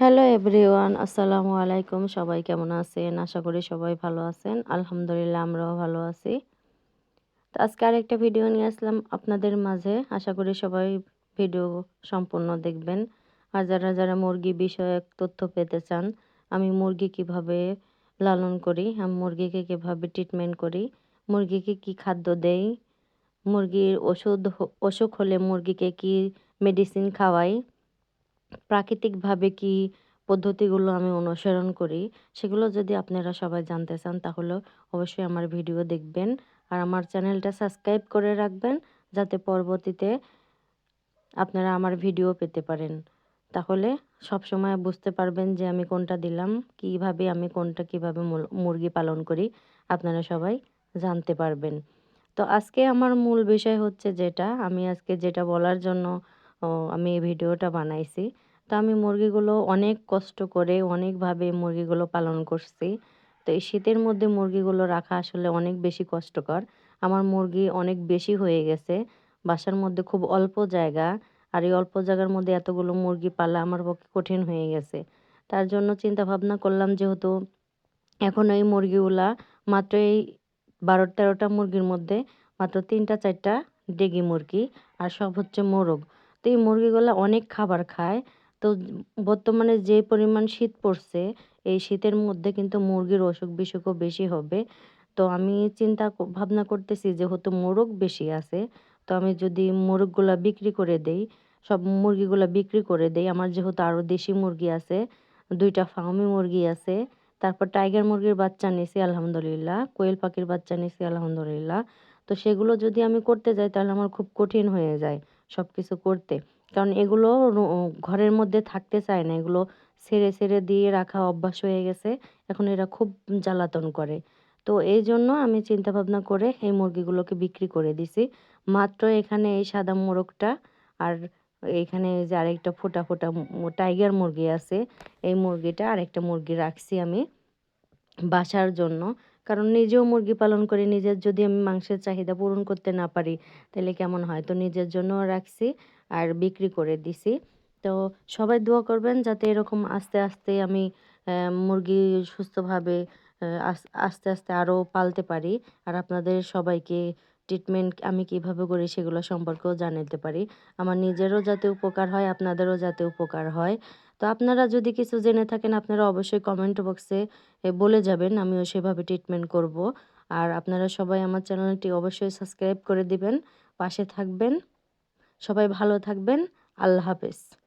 Hello everyone আসসালামু আলাইকুম সবাই কেমন আছেন? আশা করি সবাই ভালো আছেন। আলহামদুলিল্লাহ, আমরাও ভালো আছি। তো আজকে আরেকটা ভিডিও নিয়ে আসলাম আপনাদের মাঝে। আশা করি সবাই ভিডিও সম্পূর্ণ দেখবেন। আর যারা যারা মুরগি বিষয়ক তথ্য পেতে চান, আমি মুরগি কীভাবে লালন করি, আমি মুরগিকে কীভাবে ট্রিটমেন্ট করি, মুরগিকে কি খাদ্য দেই, মুরগির ওষুধ, অসুখ হলে মুরগিকে কি মেডিসিন খাওয়াই প্রাকৃতিকভাবে কি পদ্ধতিগুলো আমি অনুসরণ করি, সেগুলো যদি আপনারা সবাই জানতে চান, তাহলে অবশ্যই আমার ভিডিও দেখবেন। আর আমার চ্যানেলটা সাবস্ক্রাইব করে রাখবেন, যাতে পরবর্তীতে আপনারা আমার ভিডিও পেতে পারেন। তাহলে সব সময় বুঝতে পারবেন যে আমি কোনটা দিলাম, কীভাবে আমি কোনটা কীভাবে মুরগি পালন করি, আপনারা সবাই জানতে পারবেন। তো আজকে আমার মূল বিষয় হচ্ছে যেটা, আমি আজকে যেটা বলার জন্য আমি এই ভিডিওটা বানাইছি। তো আমি মুরগিগুলো অনেক কষ্ট করে অনেকভাবে মুরগিগুলো পালন করছি। তো এই শীতের মধ্যে মুরগিগুলো রাখা আসলে অনেক বেশি কষ্টকর। আমার মুরগি অনেক বেশি হয়ে গেছে। বাসার মধ্যে খুব অল্প জায়গা। আর এই অল্প জায়গার মধ্যে এতগুলো মুরগি পালা আমার পক্ষে কঠিন হয়ে গেছে। তার জন্য চিন্তা ভাবনা করলাম যেহেতু এখন এই মুরগিগুলা মাত্র এই বারো, তেরোটা মুরগির মধ্যে মাত্র তিনটা, চারটা ডেগি মুরগি। আর সব হচ্ছে মোরগ। তো এই মুরগিগুলো অনেক খাবার খায়। তো বর্তমানে যে পরিমাণ শীত পড়ছে, এই শীতের মধ্যে কিন্তু মুরগির অসুখ বিসুখও বেশি হবে। তো আমি চিন্তা ভাবনা করতেছি যেহেতু মোরগ বেশি আছে, তো আমি যদি মোরগগুলা বিক্রি করে দেই, সব মুরগিগুলা বিক্রি করে দেই, আমার যেহেতু আরও দেশি মুরগি আছে, দুইটা ফার্মি মুরগি আছে, তারপর টাইগার মুরগির বাচ্চা নিছি আলহামদুলিল্লাহ, কোয়েল পাখির বাচ্চা নিছি আলহামদুলিল্লাহ। তো সেগুলো যদি আমি করতে যাই তাহলে আমার খুব কঠিন হয়ে যায়। সব কিছু করতে। কারণ এগুলো ঘরের মধ্যে থাকতে চায় না। এগুলো ছেড়ে ছেড়ে দিয়ে রাখা অভ্যাস হয়ে গেছে। এখন এরা খুব জ্বালাতন করে। তো এই জন্য আমি চিন্তা ভাবনা করে এই মুরগিগুলোকে বিক্রি করে দিছি। মাত্র এখানে এই সাদা মোরগটা আর এখানে যে আরেকটা ফোটা ফোটা টাইগার মুরগি আছে। এই মুরগিটা আরেকটা মুরগি রাখছি আমি বাসার জন্য। কারণ নিজেও মুরগি পালন করি, নিজের যদি আমি মাংসের চাহিদা পূরণ করতে না পারি, তাহলে কেমন হয়? তো নিজের জন্য রাখছি আর বিক্রি করে দিছি। তো সবাই দোয়া করবেন যাতে এরকম আস্তে আস্তে আমি মুরগি সুস্থভাবে আস্তে আস্তে আরও পালতে পারি। আর আপনাদের সবাইকে ট্রিটমেন্ট আমি কীভাবে করি সেগুলো সম্পর্কেও জানাতে পারি। আমার নিজেরও যাতে উপকার হয়, আপনাদেরও যাতে উপকার হয়। তো আপনারা যদি কিছু জেনে থাকেন, আপনারা অবশ্যই কমেন্ট বক্সে বলে যাবেন, আমিও সেভাবে ট্রিটমেন্ট করব। আর আপনারা সবাই আমার চ্যানেলটি অবশ্যই সাবস্ক্রাইব করে দিবেন। পাশে থাকবেন। সবাই ভালো থাকবেন। আল্লাহ হাফেজ।